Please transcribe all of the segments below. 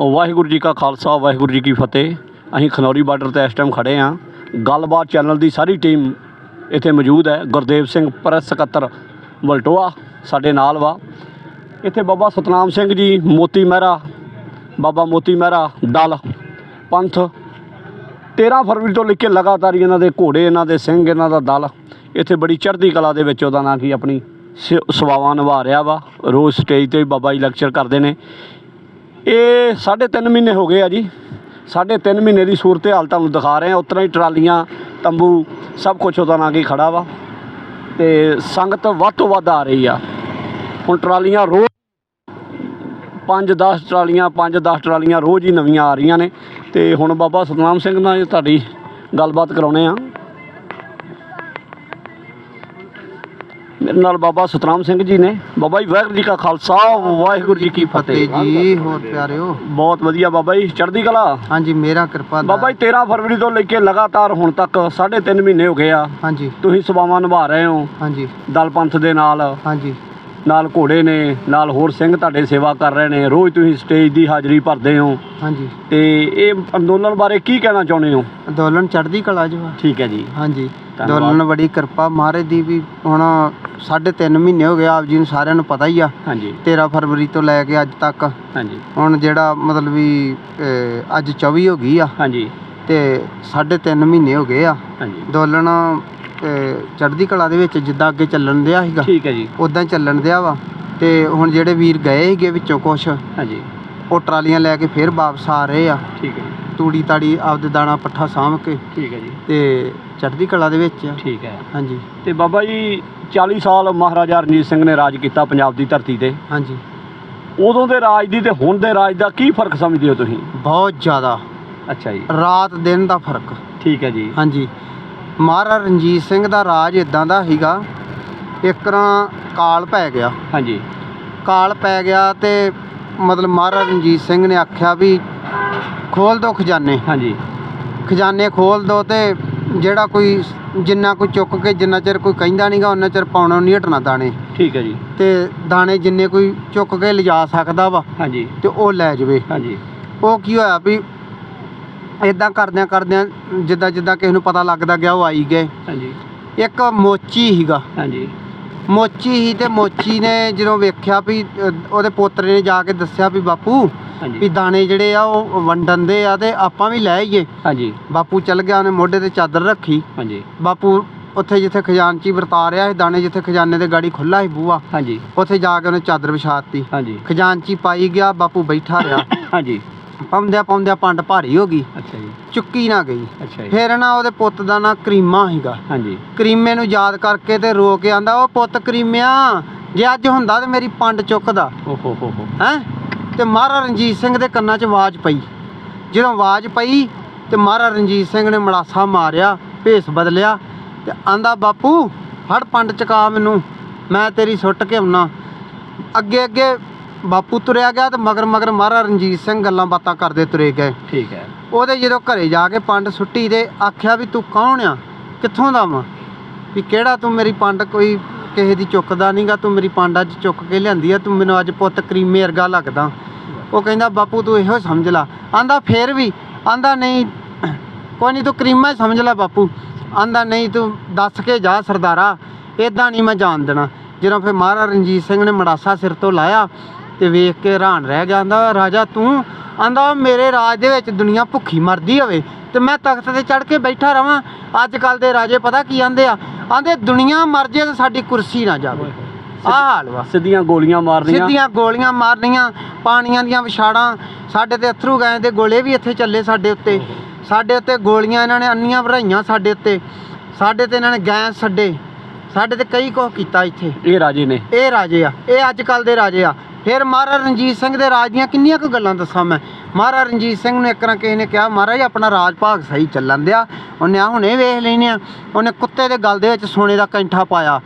ਵਾਹਿਗੁਰੂ ਜੀ ਕਾ ਖਾਲਸਾ, ਵਾਹਿਗੁਰੂ ਜੀ ਕੀ ਫਤਿਹ। ਅਸੀਂ ਖਨੌਰੀ ਬਾਰਡਰ ਤੇ ਇਸ ਟਾਈਮ ਖੜੇ ਹਾਂ। ਗੱਲਬਾਤ ਚੈਨਲ ਦੀ ਸਾਰੀ ਟੀਮ ਇੱਥੇ ਮੌਜੂਦ ਹੈ। ਗੁਰਦੇਵ ਸਿੰਘ ਪ੍ਰੈਸ ਸਕੱਤਰ ਵਲਟੋਆ ਸਾਡੇ ਨਾਲ ਵਾ। ਇੱਥੇ ਬਾਬਾ ਸਤਨਾਮ ਸਿੰਘ ਜੀ, ਮੋਤੀ ਮਹਿਰਾ, ਬਾਬਾ ਮੋਤੀ ਮਹਿਰਾ, ਦਲ, ਪੰਥ। 13 ਫਰਵਰੀ ਤੋਂ ਲੈ ਕੇ ਲਗਾਤਾਰ ਇਹਨਾਂ ਦੇ ਘੋੜੇ, ਇਹਨਾਂ ਦੇ ਸਿੰਘ, ਇਹਨਾਂ ਦਾ ਦਲ। ਇੱਥੇ ਬੜੀ ਚੜ੍ਹਦੀ ਕਲਾ ਦੇ ਵਿੱਚ ਉਹਦਾ ਨਾਂ ਕੀ ਆਪਣੀ ਸ- ਸੇਵਾਵਾਂ ਨਿਭਾ ਰਿਹਾ ਵਾ। ਰੋਜ਼ ਸਟੇਜ ਤੇ ਵੀ ਬਾਬਾ ਜੀ ਲੈਕਚਰ ਕਰਦੇ ਨੇ। ਇਹ ਸਾਢੇ ਤਿੰਨ ਮਹੀਨੇ ਹੋ ਗਏ ਆ ਜੀ। ਸਾਢੇ ਤਿੰਨ ਮਹੀਨੇ ਦੀ ਸੂਰਤ ਹਾਲ ਤੁਹਾਨੂੰ ਦਿਖਾ ਰਹੇ। ਆ ਉਤਰਾ ਹੀ ਟਰਾਲੀਆਂ, ਤੰਬੂ, ਸਭ ਕੁਝ ਉਹਦਾ ਨਾਂ ਕੀ ਖੜਾ ਵਾ। ਤੇ ਸੰਗਤ ਵੱਧ ਤੋਂ ਵੱਧ ਆ ਰਹੀ ਆ। ਹੁਣ ਟਰਾਲੀਆਂ ਰੋਜ਼ 5-10 ਟਰਾਲੀਆਂ 5-10 ਟਰਾਲੀਆਂ ਰੋਜ਼ ਹੀ ਨਵੀਆਂ ਆ ਰਹੀਆਂ ਨੇ। ਤੇ ਹੁਣ ਬਾਬਾ ਸਤਨਾਮ ਸਿੰਘ ਨਾਲ ਤੁਹਾਡੀ ਗੱਲਬਾਤ ਕਰਾਉਣੇ ਆ। ਮੇਰੇ ਨਾਲ ਬਾਬਾ ਸਤਨਾਮ ਸਿੰਘ ਜੀ ਨੇ ਬਾਬਾ ਜੀ ਵਾਹਿਗੁਰੂ ਜੀ ਕਾ ਖਾਲਸਾ ਵਾਹਿਗੁਰੂ ਜੀ ਕੀ ਫਤਿਹ ਜੀ ਹੋਰ ਪਿਆਰਿਓ। ਬਹੁਤ ਵਧੀਆ ਬਾਬਾ ਜੀ ਚੜ੍ਹਦੀ ਕਲਾ। ਹਾਂਜੀ ਮੇਰਾ ਕਿਰਪਾ ਦਾ। ਬਾਬਾ ਜੀ 13 ਫਰਵਰੀ ਤੋਂ ਲੈ ਕੇ ਲਗਾਤਾਰ ਹੁਣ ਤੱਕ 3.5 ਮਹੀਨੇ ਹੋ ਗਏ ਆ। ਹਾਂਜੀ। ਤੁਸੀਂ ਸੇਵਾਵਾਂ ਨਿਭਾ ਰਹੇ ਹੋ। ਹਾਂਜੀ। ਦਲ ਪੰਥ ਦੇ ਨਾਲ। ਹਾਂਜੀ। ਨਾਲ ਘੋੜੇ ਨੇ ਨਾਲ ਹੋਰ ਸਿੰਘ ਤੁਹਾਡੇ ਸੇਵਾ ਕਰ ਰਹੇ ਨੇ। ਰੋਜ਼ ਤੁਸੀਂ ਸਟੇਜ ਦੀ ਹਾਜ਼ਰੀ ਭਰਦੇ ਹੋ। ਹਾਂਜੀ। ਤੇ ਇਹ ਅੰਦੋਲਨ ਬਾਰੇ ਕੀ ਕਹਿਣਾ ਚਾਹੁੰਦੇ ਹੋ? ਅੰਦੋਲਨ ਚੜ੍ਹਦੀ ਕਲਾ ਜੋ। ਠੀਕ ਹੈ ਜੀ। ਹਾਂਜੀ। ਧੰਨਵਾਦ। ਅੰਦੋਲਨ ਬੜੀ ਕਿਰਪਾ। ਮਹਾਰਾਜ ਦੀ ਵੀ ਹੁਣ ਸਾਢੇ ਤਿੰਨ ਮਹੀਨੇ ਹੋ ਗਏ ਆਪ ਜੀ ਨੂੰ ਸਾਰਿਆਂ ਨੂੰ ਪਤਾ ਹੀ ਆ। ਹਾਂਜੀ। 13 ਫਰਵਰੀ ਤੋਂ ਲੈ ਕੇ ਅੱਜ ਤੱਕ। ਹਾਂਜੀ। ਹੁਣ ਜਿਹੜਾ ਮਤਲਬ ਵੀ ਅਹ, ਅੱਜ 24 ਹੋ ਗਈ ਆ। ਹਾਂਜੀ। ਤੇ ਸਾਢੇ ਤਿੰਨ ਮਹੀਨੇ ਹੋ ਗਏ ਆ। ਹਾਂਜੀ। ਅੰਦੋਲਨ ਅਹ, ਚੜ੍ਹਦੀ ਕਲਾ ਦੇ ਵਿੱਚ ਜਿੱਦਾਂ ਅੱਗੇ ਚੱਲਣ ਦਿਆ ਸੀਗਾ ਠੀਕ ਹੈ ਜੀ। ਉਦਾਂ ਹੀ ਚੱਲਣ ਦਿਆ ਵਾ। ਤੇ ਹੁਣ ਜਿਹੜੇ ਵੀਰ ਗਏ ਸੀਗੇ ਵਿੱਚੋਂ ਕੁਛ ਹਾਂਜੀ। ਉਹ ਟਰਾਲੀਆਂ ਲੈ ਕੇ ਫੇਰ ਵਾਪਸ ਆ ਰਹੇ ਆ। ਠੀਕ ਹੈ ਜੀ। ਤੂੜੀ ਤਾੜੀ ਆਪਦੇ ਦਾਣਾ ਪੱਠਾ ਸਾਂਭ ਕੇ ਠੀਕ ਹੈ ਜੀ। ਤੇ ਚੜ੍ਹਦੀ ਕਲਾ ਦੇ ਵਿੱਚ। ਆ ਠੀਕ ਹੈ। ਹਾਂਜੀ। ਤੇ ਬਾਬਾ ਜੀ 40 ਸਾਲ ਮਹਾਰਾਜਾ ਰਣਜੀਤ ਸਿੰਘ ਨੇ ਰਾਜ ਕੀਤਾ ਪੰਜਾਬ ਦੀ ਧਰਤੀ ਤੇ। ਹਾਂਜੀ। ਉਦੋਂ ਦੇ ਰਾਜ ਦੀ ਤੇ ਹੁਣ ਦੇ ਰਾਜ ਦਾ ਕੀ ਫ਼ਰਕ ਸਮਝਦੇ ਹੋ ਤੁਸੀਂ? ਬਹੁਤ ਜ਼ਿਆਦਾ। ਅੱਛਾ ਜੀ। ਰਾਤ ਦਿਨ ਦਾ ਫ਼ਰਕ। ਠੀਕ ਹੈ ਜੀ। ਹਾਂਜੀ। ਮਹਾਰਾਜਾ ਰਣਜੀਤ ਸਿੰਘ ਦਾ ਰਾਜ ਇਦਾਂ ਦਾ ਸੀਗਾ ਇੱਕ ਤਰ੍ਹਾਂ ਕਾਲ ਪੈ ਗਿਆ। ਹਾਂਜੀ। ਕਾਲ ਪੈ ਗਿਆ ਤੇ ਮਤਲਬ ਮਹਾਰਾਜਾ ਰਣਜੀਤ ਸਿੰਘ ਨੇ ਆਖਿਆ ਵੀ ਖੋਲ ਦੋ ਖਜ਼ਾਨੇ ਹਾਂਜੀ। ਖਜ਼ਾਨੇ ਖੋਲ ਦੋ ਤੇ ਜਿਹੜਾ ਕੋਈ ਜਿੰਨਾ ਕੋਈ ਚੁੱਕ ਕੇ ਜਿੰਨਾ ਚਿਰ ਕੋਈ ਕਹਿੰਦਾ ਨਹੀਂਗਾ ਉਹਨਾਂ ਚਿਰ ਪਾਉਣਾ ਨਹੀਂ ਹਟਣਾ ਦਾਣੇ। ਠੀਕ ਹੈ ਜੀ। ਤੇ ਦਾਣੇ ਜਿੰਨੇ ਕੋਈ ਚੁੱਕ ਕੇ ਲਿਜਾ ਸਕਦਾ ਵਾ ਹਾਂਜੀ। ਤੇ ਉਹ ਲੈ ਜਾਵੇ। ਹਾਂਜੀ। ਉਹ ਕੀ ਹੋਇਆ ਵੀ ਇਦਾਂ ਕਰਦਿਆਂ ਕਰਦਿਆਂ ਜਿੱਦਾਂ ਜਿੱਦਾਂ ਕਿਸੇ ਨੂੰ ਪਤਾ ਲੱਗਦਾ ਗਿਆ ਉਹ ਆਈ ਗਏ। ਹਾਂਜੀ। ਇੱਕ ਮੋਚੀ ਹੀਗਾ ਹਾਂਜੀ। ਮੋਚੀ ਹੀ ਤੇ ਮੋਚੀ ਨੇ ਜਦੋਂ ਵੇਖਿਆ ਵੀ ਅ, ਉਹਦੇ ਪੋਤਰੇ ਨੇ ਜਾ ਕੇ ਦੱਸਿਆ ਵੀ ਬਾਪੂ ਵੀ ਦਾਣੇ ਜਿਹੜੇ ਆ ਉਹ ਵੰਡਣ ਦੇ ਆ ਤੇ ਆਪਾਂ ਵੀ ਲੈ ਆਈਏ। ਹਾਂਜੀ। ਬਾਪੂ ਚੱਲ ਗਿਆ ਉਹਨੇ ਮੋਢੇ ਤੇ ਚਾਦਰ ਰੱਖੀ। ਹਾਂਜੀ। ਬਾਪੂ ਉੱਥੇ ਜਿੱਥੇ ਖਜ਼ਾਨਚੀ ਵਰਤਾ ਰਿਹਾ ਸੀ ਦਾਣੇ ਜਿੱਥੇ ਖਜ਼ਾਨੇ ਦੇ ਗਾੜੀ ਖੁੱਲਾ ਸੀ ਬੂਆ ਹਾਂਜੀ। ਉੱਥੇ ਜਾ ਕੇ ਉਹਨੇ ਚਾਦਰ ਵਿਛਾਤੀ ਹਾਂਜੀ। ਖਜ਼ਾਨਚੀ ਪਾਈ ਗਿਆ ਬਾਪੂ ਬੈਠਾ ਰਿਹਾ। ਹਾਂਜੀ। ਪਾਉਂਦਿਆਂ ਪਾਉਂਦਿਆਂ ਪੰਡ ਭਾਰੀ ਹੋ ਗਈ। ਅੱਛਾ ਜੀ। ਚੁੱਕੀ ਨਾ ਗਈ। ਅੱਛਾ ਜੀ। ਫਿਰ ਨਾ ਉਹਦੇ ਪੁੱਤ ਦਾ ਨਾਂ ਕਰੀਮਾ ਸੀਗਾ। ਹਾਂਜੀ। ਕਰੀਮੇ ਨੂੰ ਯਾਦ ਕਰਕੇ ਤੇ ਰੋ ਕੇ ਆਂਦਾ ਉਹ ਪੁੱਤ ਕਰੀਮਿਆ ਜੇ ਅੱਜ ਹੁੰਦਾ ਤੇ ਮੇਰੀ ਪੰਡ ਚੁੱਕਦਾ। ਓ ਹੋ ਹੋ। ਹੋ? ਹੈ ਤੇ ਮਹਾਰਾਜਾ ਰਣਜੀਤ ਸਿੰਘ ਦੇ ਕੰਨਾਂ 'ਚ ਆਵਾਜ਼ ਪਈ। ਜਦੋਂ ਆਵਾਜ਼ ਪਈ ਤੇ ਮਹਾਰਾਜਾ ਰਣਜੀਤ ਸਿੰਘ ਨੇ ਮੜਾਸਾ ਮਾਰਿਆ ਭੇਸ ਬਦਲਿਆ ਤੇ ਆਂਦਾ ਬਾਪੂ ਫੜ ਪੰਡ ਚਕਾ ਮੈਨੂੰ। ਮੈਂ ਤੇਰੀ ਸੁੱਟ ਕੇ ਆਉਣਾ ਅੱਗੇ ਅੱਗੇ ਬਾਪੂ ਤੁਰਿਆ ਗਿਆ ਤੇ ਮਗਰ ਮਗਰ ਮਹਾਰਾਜਾ ਰਣਜੀਤ ਸਿੰਘ ਗੱਲਾਂ ਬਾਤਾਂ ਕਰਦੇ ਤੁਰੇ ਗਏ। ਠੀਕ ਹੈ। ਉਹਦੇ ਜਦੋਂ ਘਰੇ ਜਾ ਕੇ ਪੰਡ ਸੁੱਟੀ ਤੇ ਆਖਿਆ ਵੀ ਤੂੰ ਕੌਣ ਆ? ਕਿੱਥੋਂ ਦਾ ਵਾਂ? ਵੀ ਕਿਹੜਾ ਤੂੰ ਮੇਰੀ ਪੰਡ ਕੋਈ ਕਿਸੇ ਦੀ ਚੁੱਕਦਾ ਨਹੀਂਗਾ ਤੂੰ ਮੇਰੀ ਪੰਡ ਅੱਜ ਚੁੱਕ ਕੇ ਲਿਆਂਦੀ ਆ ਤੂੰ ਮੈਨੂੰ ਅੱਜ ਪੁੱਤ ਕਰੀਮੇ ਵਰਗਾ ਲੱਗਦਾ। ਉਹ ਕਹਿੰਦਾ ਬਾਪੂ ਤੂੰ ਇਹੋ ਸਮਝ ਲਾ। ਆਂਦਾ ਫੇਰ ਵੀ? ਆਂਦਾ ਨਹੀਂ ਕੋਈ ਨਹੀਂ ਤੂੰ ਕਰੀਮਾ ਹੀ ਸਮਝ ਲੈ ਬਾਪੂ। ਆਂਦਾ ਨਹੀਂ ਤੂੰ ਦੱਸ ਕੇ ਜਾ ਸਰਦਾਰਾ। ਇਦਾਂ ਨਹੀਂ ਮੈਂ ਜਾਣ ਦੇਣਾ। ਜਦੋਂ ਫਿਰ ਮਹਾਰਾਜਾ ਰਣਜੀਤ ਸਿੰਘ ਨੇ ਮੜਾਸਾ ਸਿਰ ਤੋਂ ਲਾਇਆ ਤੇ ਵੇਖ ਕੇ ਹੈਰਾਨ ਰਹਿ ਗਿਆ ਆਂਦਾ ਰਾਜਾ ਤੂੰ? ਆਂਦਾ ਮੇਰੇ ਰਾਜ ਦੇ ਵਿੱਚ ਦੁਨੀਆ ਭੁੱਖੀ ਮਰਦੀ ਹੋਵੇ ਤੇ ਮੈਂ ਤਖਤ ਤੇ ਚੜ ਕੇ ਬੈਠਾ ਰਵਾਂ। ਅੱਜ ਕੱਲ ਦੇ ਰਾਜੇ ਪਤਾ ਕੀ ਆਂਦੇ ਆ? ਆਂਦੇ ਦੁਨੀਆ ਮਰ ਜੇ ਤੇ ਸਾਡੀ ਕੁਰਸੀ ਨਾ ਜਾਵੇ। ਆਹ ਹਾਲ ਵਾ। ਸਿੱਧੀਆਂ ਗੋਲੀਆਂ ਮਾਰਨੀਆਂ। ਸਿੱਧੀਆਂ ਗੋਲੀਆਂ ਮਾਰਨੀਆਂ ਪਾਣੀਆਂ ਦੀਆਂ ਵਿਛਾੜਾਂ। ਸਾਡੇ ਤੇ ਅਥਰੂ ਗਏ ਦੇ ਗੋਲੇ ਵੀ ਇੱਥੇ ਚੱਲੇ ਸਾਡੇ ਉੱਤੇ। ਸਾਡੇ ਉੱਤੇ ਗੋਲੀਆਂ ਇਹਨਾਂ ਨੇ ਅੰਨੀਆਂ ਭਰਾਈਆਂ ਸਾਡੇ ਉੱਤੇ। ਸਾਡੇ ਤੇ ਇਹਨਾਂ ਨੇ ਗੈਸ ਛੱਡੇ। ਸਾਡੇ ਤੇ ਕਈ ਕੁਛ ਕੀਤਾ ਇੱਥੇ। ਇਹ ਰਾਜੇ ਨੇ। ਇਹ ਰਾਜੇ ਆ। ਇਹ ਅੱਜ ਕੱਲ ਦੇ ਰਾਜੇ ਆ। ਫਿਰ ਮਹਾਰਾਜਾ ਰਣਜੀਤ ਸਿੰਘ ਦੇ ਰਾਜ ਦੀਆਂ ਕਿੰਨੀਆਂ ਕੁ ਗੱਲਾਂ ਦੱਸਾਂ ਮੈਂ। ਮਹਾਰਾਜਾ ਰਣਜੀਤ ਸਿੰਘ ਨੂੰ ਇੱਕ ਨਾ ਕਿਸੇ ਨੇ ਕਿਹਾ, ਮਹਾਰਾਜ, ਆਪਣਾ ਰਾਜ ਭਾਗ ਸਹੀ ਚੱਲਣ ਦਿਆ। ਉਹਨੇ ਆ ਹੁਣੇ ਵੇਖ ਲੈਨੇ ਆ, ਉਹਨੇ ਕੁੱਤੇ ਦੇ ਗਲ ਦੇ ਵਿੱਚ ਸੋਨੇ ਦਾ ਕੈਂਠਾ ਪਾਇਆ।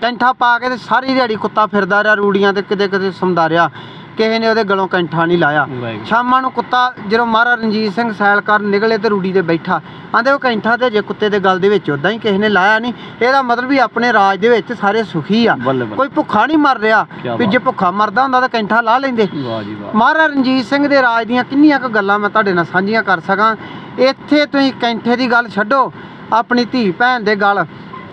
ਕੈਂਠਾ ਪਾ ਕੇ ਤੇ ਸਾਰੀ ਦਿਹਾੜੀ ਕੁੱਤਾ ਫਿਰਦਾ ਰਿਹਾ, ਰੂੜੀਆਂ ਤੇ ਕਿਤੇ ਕਿਤੇ ਸਮਦਾ ਰਿਹਾ। ਕਿਸੇ ਨੇ ਉਹਦੇ ਗਲੋਂ ਕੈਂਠਾ ਨਹੀਂ ਲਾਇਆ। ਸ਼ਾਮਾਂ ਨੂੰ ਕੁੱਤਾ ਜਦੋਂ ਮਹਾਰਾਜ ਰਣਜੀਤ ਸਿੰਘ ਸੈਲ ਕਰਨ ਨਿਕਲੇ ਤੇ ਰੂੜੀ ਤੇ ਬੈਠਾ। ਆਂਦੇ ਉਹ ਕੈਂਠਾ ਤੇ ਜੇ ਕੁੱਤੇ ਦੇ ਗਲ ਦੇ ਵਿੱਚ ਉਦਾਂ ਹੀ ਕਿਸੇ ਨੇ ਲਾਇਆ ਨਹੀਂ ਇਹਦਾ ਮਤਲਬ ਵੀ ਆਪਣੇ ਰਾਜ ਦੇ ਵਿੱਚ ਸਾਰੇ ਸੁਖੀ ਆ। ਕੋਈ ਭੁੱਖਾ ਨਹੀਂ ਮਰ ਰਿਹਾ। ਵੀ। ਜੇ ਭੁੱਖਾ ਮਰਦਾ ਹੁੰਦਾ ਤਾਂ ਕੈਂਠਾ ਲਾ ਲੈਂਦੇ। ਮਹਾਰਾਜ ਰਣਜੀਤ ਸਿੰਘ ਦੇ ਰਾਜ ਦੀਆਂ ਕਿੰਨੀਆਂ ਕੁ ਗੱਲਾਂ ਮੈਂ ਤੁਹਾਡੇ ਨਾਲ ਸਾਂਝੀਆਂ ਕਰ ਸਕਾਂ। ਇੱਥੇ ਤੁਸੀਂ ਕੈਂਠੇ ਦੀ ਗੱਲ ਛੱਡੋ ਆਪਣੀ ਧੀ ਭੈਣ ਦੇ ਗੱਲ।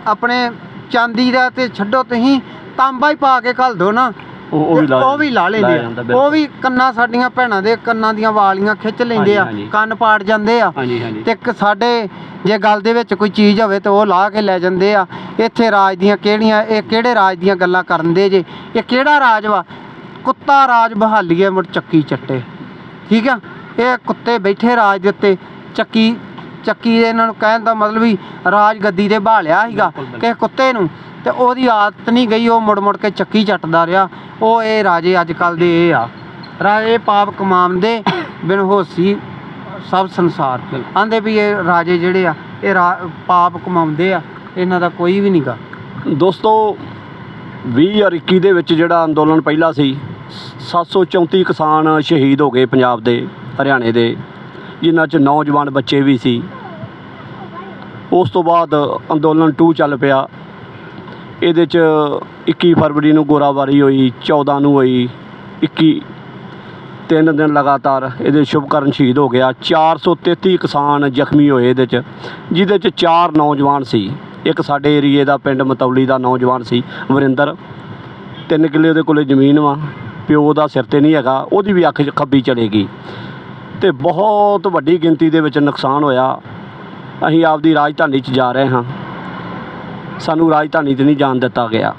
ਆਪਣੇ ਚਾਂਦੀ ਦਾ ਤੇ ਛੱਡੋ ਤੁਸੀਂ ਤਾਂਬਾ ਹੀ ਪਾ ਕੇ ਘੱਲ ਦੋ ਨਾ। ਉਹ ਉਹ ਵੀ ਲਾ ਉਹ ਵੀ ਲਾ ਲੈਂਦੇ ਆ। ਉਹ। ਵੀ ਕੰਨਾਂ ਸਾਡੀਆਂ ਭੈਣਾਂ ਦੇ ਕੰਨਾਂ ਦੀਆਂ ਵਾਲੀਆਂ ਖਿੱਚ ਲੈਂਦੇ ਆ ਹਾਂਜੀ, ਹਾਂਜੀ। ਕੰਨ ਪਾੜ ਜਾਂਦੇ ਆ। ਹਾਂਜੀ ਹਾਂਜੀ। ਤੇ ਇੱਕ ਸਾਡੇ ਜੇ ਗੱਲ ਦੇ ਵਿੱਚ ਕੋਈ ਚੀਜ਼ ਹੋਵੇ ਤੇ ਉਹ ਲਾ ਕੇ ਲੈ ਜਾਂਦੇ ਆ। ਇੱਥੇ ਰਾਜ ਦੀਆਂ ਕਿਹੜੀਆਂ ਇਹ ਕਿਹੜੇ ਰਾਜ ਦੀਆਂ ਗੱਲਾਂ ਕਰਨ ਦੇ ਜੇ? ਇਹ ਕਿਹੜਾ ਰਾਜ ਵਾ? ਕੁੱਤਾ ਰਾਜ ਬਹਾਲੀਏ ਮੁੜ ਚੱਕੀ ਚੱਟੇ। ਠੀਕ ਆ? ਇਹ ਕੁੱਤੇ ਬੈਠੇ ਰਾਜ ਦੇ ਉੱਤੇ ਚੱਕੀ ਚੱਕੀ ਦੇ ਇਹਨਾਂ ਨੂੰ ਕਹਿਣ ਦਾ ਮਤਲਬ ਵੀ ਰਾਜ ਗੱਦੀ ਤੇ ਬਹਾਲਿਆ ਸੀਗਾ। ਕਿਸੇ ਕੁੱਤੇ ਨੂੰ। ਤੇ ਉਹਦੀ ਆਦਤ ਨਹੀਂ ਗਈ ਉਹ ਮੁੜ ਮੁੜ ਕੇ ਚੱਕੀ ਚੱਟਦਾ ਰਿਹਾ। ਉਹ ਇਹ ਰਾਜੇ ਅੱਜ ਕੱਲ ਦੇ ਇਹ ਆ। ਰਾਜੇ ਪਾਪ ਕਮਾਉਂਦੇ ਬਿਨ ਹੋਸੀ ਸਭ ਸੰਸਾਰ। ਆਂਦੇ ਵੀ ਇਹ ਰਾਜੇ ਜਿਹੜੇ ਆ ਇਹ ਪਾਪ ਕਮਾਉਂਦੇ ਆ ਇਹਨਾਂ ਦਾ ਕੋਈ ਵੀ ਨਹੀਂਗਾ ਦੋਸਤੋ 20 ਔਰ 21 ਦੇ ਵਿੱਚ ਜਿਹੜਾ ਅੰਦੋਲਨ ਪਹਿਲਾ ਸੀ 734 ਕਿਸਾਨ ਸ਼ਹੀਦ ਹੋ ਗਏ ਪੰਜਾਬ ਦੇ ਹਰਿਆਣੇ ਦੇ। ਜਿਨ੍ਹਾਂ 'ਚ ਨੌਜਵਾਨ ਬੱਚੇ ਵੀ ਸੀ। ਉਸ ਤੋਂ ਬਾਅਦ ਅੰਦੋਲਨ 2 ਚੱਲ ਪਿਆ। ਇਹਦੇ 'ਚ 21 ਫਰਵਰੀ ਨੂੰ ਗੋਰਾਬਾਰੀ ਹੋਈ 14 ਨੂੰ ਹੋਈ 21 ਤਿੰਨ ਦਿਨ ਲਗਾਤਾਰ ਇਹਦੇ ਸ਼ੁਭਕਰਨ ਸ਼ਹੀਦ ਹੋ ਗਿਆ। 433 ਕਿਸਾਨ ਜ਼ਖਮੀ ਹੋਏ ਇਹਦੇ 'ਚ, ਜਿਹਦੇ 'ਚ ਚਾਰ ਨੌਜਵਾਨ ਸੀ। ਇੱਕ ਸਾਡੇ ਏਰੀਏ ਦਾ ਪਿੰਡ ਮਤੌਲੀ ਦਾ ਨੌਜਵਾਨ ਸੀ, ਵਰਿੰਦਰ। ਤਿੰਨ ਕਿੱਲੇ ਉਹਦੇ ਕੋਲੇ ਜ਼ਮੀਨ ਵਾ, ਪਿਓ ਦਾ ਸਿਰ ਤੇ ਨਹੀਂ ਹੈਗਾ, ਉਹਦੀ ਵੀ ਅੱਖ 'ਚ ਖੱਬੀ ਚਲੇਗੀ ਤੇ ਬਹੁਤ ਵੱਡੀ ਗਿਣਤੀ ਦੇ ਵਿੱਚ ਨੁਕਸਾਨ ਹੋਇਆ। ਅਸੀਂ ਆਪਦੀ ਰਾਜਧਾਨੀ 'ਚ ਜਾ ਰਹੇ ਹਾਂ। ਸਾਨੂੰ ਰਾਜਧਾਨੀ 'ਤੇ ਨਹੀਂ ਜਾਣ ਦਿੱਤਾ ਗਿਆ।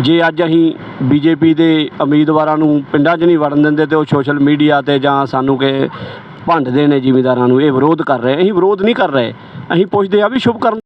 ਜੇ ਅੱਜ ਅਸੀਂ ਬੀਜੇਪੀ ਦੇ ਉਮੀਦਵਾਰਾਂ ਨੂੰ ਪਿੰਡਾਂ 'ਚ ਨਹੀਂ ਵੜਨ ਦਿੰਦੇ ਤੇ ਉਹ ਸੋਸ਼ਲ ਮੀਡੀਆ ਤੇ ਜਾਂ ਸਾਨੂੰ ਕਿ ਭੰਡਦੇ ਨੇ ਜ਼ਿਮੀਦਾਰਾਂ ਨੂੰ ਇਹ ਵਿਰੋਧ ਕਰ ਰਹੇ, ਅਸੀਂ ਵਿਰੋਧ ਨਹੀਂ ਕਰ ਰਹੇ। ਅਸੀਂ ਪੁੱਛਦੇ ਆ ਵੀ ਸ਼ੁਭ ਕਰਨ